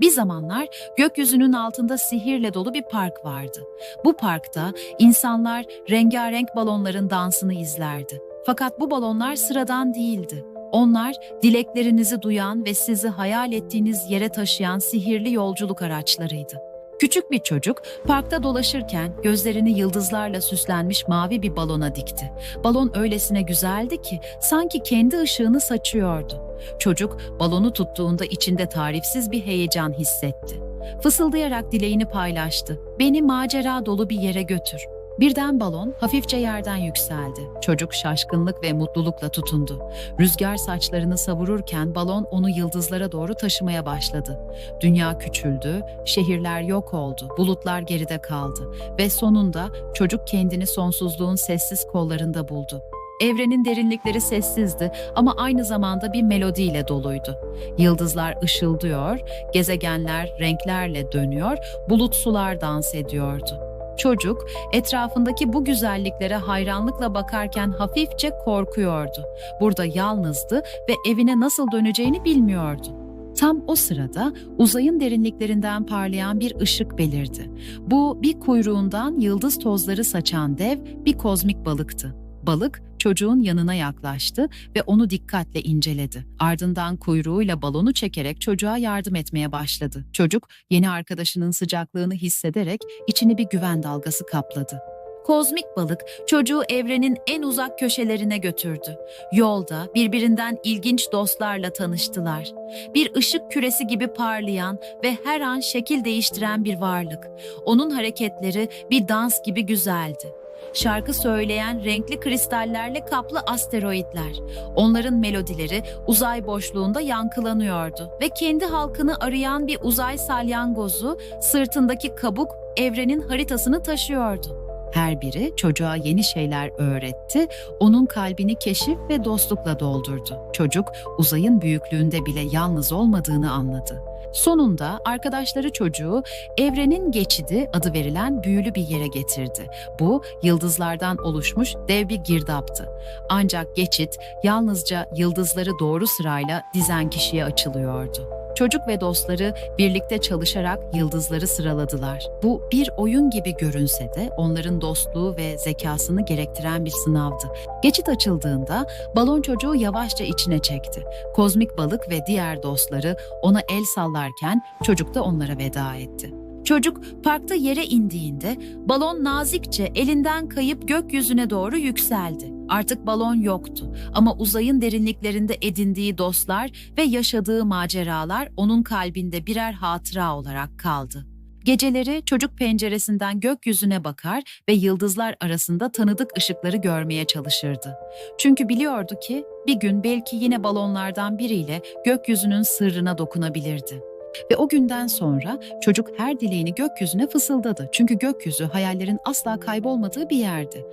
Bir zamanlar gökyüzünün altında sihirle dolu bir park vardı. Bu parkta insanlar rengarenk balonların dansını izlerdi. Fakat bu balonlar sıradan değildi. Onlar dileklerinizi duyan ve sizi hayal ettiğiniz yere taşıyan sihirli yolculuk araçlarıydı. Küçük bir çocuk parkta dolaşırken gözlerini yıldızlarla süslenmiş mavi bir balona dikti. Balon öylesine güzeldi ki sanki kendi ışığını saçıyordu. Çocuk balonu tuttuğunda içinde tarifsiz bir heyecan hissetti. Fısıldayarak dileğini paylaştı. Beni macera dolu bir yere götür. Birden balon hafifçe yerden yükseldi. Çocuk şaşkınlık ve mutlulukla tutundu. Rüzgar saçlarını savururken balon onu yıldızlara doğru taşımaya başladı. Dünya küçüldü, şehirler yok oldu, bulutlar geride kaldı ve sonunda çocuk kendini sonsuzluğun sessiz kollarında buldu. Evrenin derinlikleri sessizdi ama aynı zamanda bir melodiyle doluydu. Yıldızlar ışıldıyor, gezegenler renklerle dönüyor, bulut sular dans ediyordu. Çocuk etrafındaki bu güzelliklere hayranlıkla bakarken hafifçe korkuyordu. Burada yalnızdı ve evine nasıl döneceğini bilmiyordu. Tam o sırada uzayın derinliklerinden parlayan bir ışık belirdi. Bu bir kuyruğundan yıldız tozları saçan dev bir kozmik balıktı. Balık çocuğun yanına yaklaştı ve onu dikkatle inceledi. Ardından kuyruğuyla balonu çekerek çocuğa yardım etmeye başladı. Çocuk yeni arkadaşının sıcaklığını hissederek içini bir güven dalgası kapladı. Kozmik balık çocuğu evrenin en uzak köşelerine götürdü. Yolda birbirinden ilginç dostlarla tanıştılar. Bir ışık küresi gibi parlayan ve her an şekil değiştiren bir varlık. Onun hareketleri bir dans gibi güzeldi. Şarkı söyleyen renkli kristallerle kaplı asteroitler. Onların melodileri uzay boşluğunda yankılanıyordu ve kendi halkını arayan bir uzay salyangozu sırtındaki kabuk evrenin haritasını taşıyordu. Her biri çocuğa yeni şeyler öğretti, onun kalbini keşif ve dostlukla doldurdu. Çocuk uzayın büyüklüğünde bile yalnız olmadığını anladı. Sonunda arkadaşları çocuğu evrenin geçidi adı verilen büyülü bir yere getirdi. Bu yıldızlardan oluşmuş dev bir girdaptı. Ancak geçit yalnızca yıldızları doğru sırayla dizen kişiye açılıyordu. Çocuk ve dostları birlikte çalışarak yıldızları sıraladılar. Bu bir oyun gibi görünse de onların dostluğu ve zekasını gerektiren bir sınavdı. Geçit açıldığında balon çocuğu yavaşça içine çekti. Kozmik balık ve diğer dostları ona el sallarken çocuk da onlara veda etti. Çocuk parkta yere indiğinde balon nazikçe elinden kayıp gökyüzüne doğru yükseldi. Artık balon yoktu ama uzayın derinliklerinde edindiği dostlar ve yaşadığı maceralar onun kalbinde birer hatıra olarak kaldı. Geceleri çocuk penceresinden gökyüzüne bakar ve yıldızlar arasında tanıdık ışıkları görmeye çalışırdı. Çünkü biliyordu ki bir gün belki yine balonlardan biriyle gökyüzünün sırrına dokunabilirdi. Ve o günden sonra çocuk her dileğini gökyüzüne fısıldadı. Çünkü gökyüzü hayallerin asla kaybolmadığı bir yerdi.